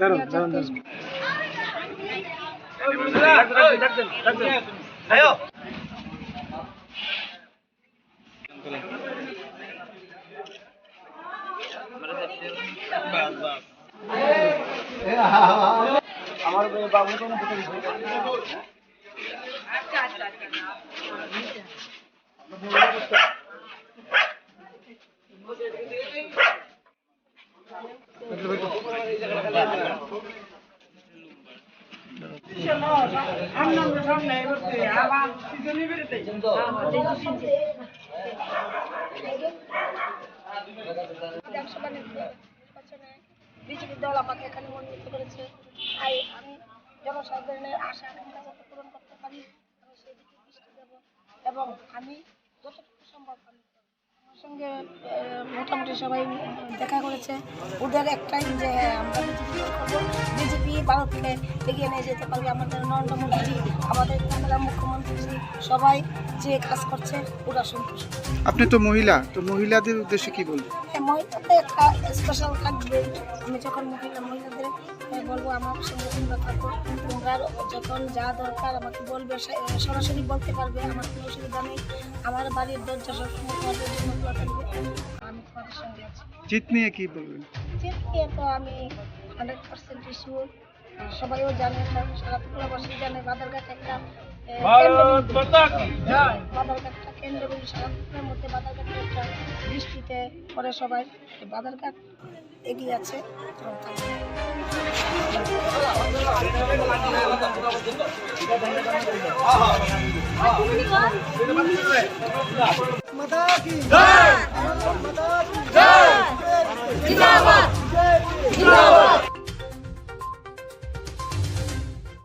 দারুণ, দারুণ, আমার বাবু তো না এখানে আশা পূরণ করতে পারি এবং আমি যতটুকু সম্ভব আমি আমার সঙ্গে মোটামুটি সবাই দেখা করেছে। ওদের একটাই যে আমরা ভারতকে এগিয়ে নিয়ে যেতে পারবে আমাদের নরেন্দ্র মোদীজি আমাদের আমরা মুখ্যমন্ত্রী সবাই যে কাজ করছে ওরা সন্তুষ্ট। আপনি তো মহিলা তো মহিলাদের উদ্দেশ্যে কি বলবেন? হ্যাঁ, মহিলাদের একটা স্পেশাল থাকবে। আমি যখন মহিলা মহিলাদের আহ, বলব আমার সঙ্গে তোমরা থাকো। তোমরা যখন যা দরকার আমাকে বলবে সরাসরি বলতে পারবে আমার কোনো অসুবিধা নেই। আমার বাড়ির দরজা সবসময় তোমাদের জন্য খোলা থাকবে। আমি তোমাদের সঙ্গে আছি। জিত নিয়ে কি বলবেন? যে নিয়ে তো আমি হান্ড্রেড পার্সেন্ট শিওর সবাইও জানে সারা- ত্রিপুরাবাসী জানে বাদারঘাট একটা। বাদারঘাটটা সারা ত্রিপুরার মধ্যে বাদারঘাটের একটা দৃষ্টিতে পরে সবাই। বাদারঘাট এগিয়ে আছে। মাতা কি? জয়। মাতা